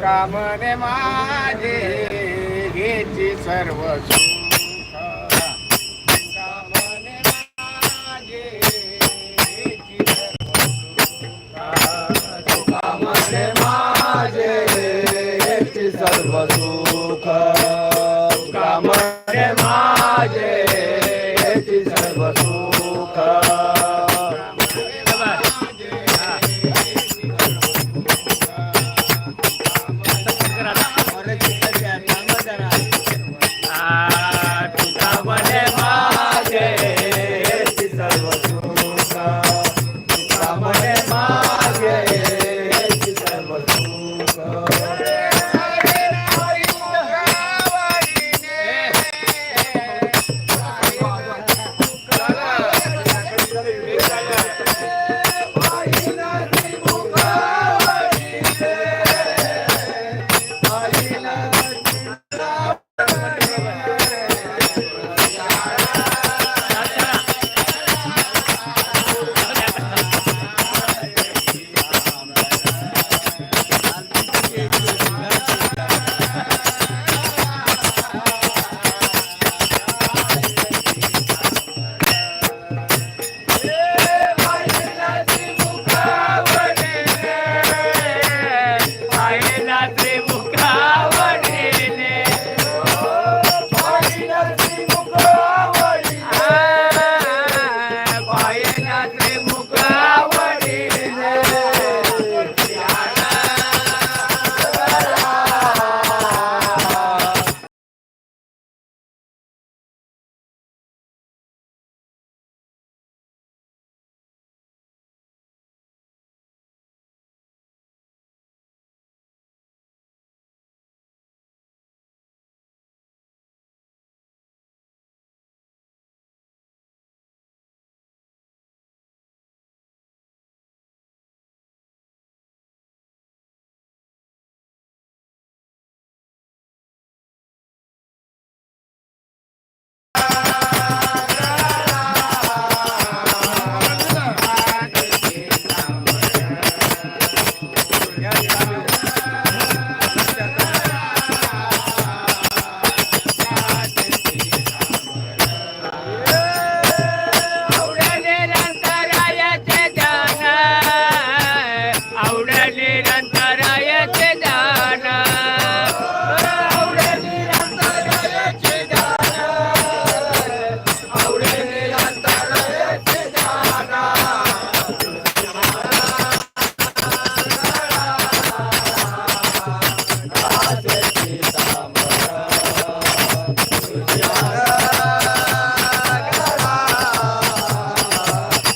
कामने माझे घेची सर्व सुख. तुका माझे घेची सर्व सुख. माझे घेची सर्व सुख. माझे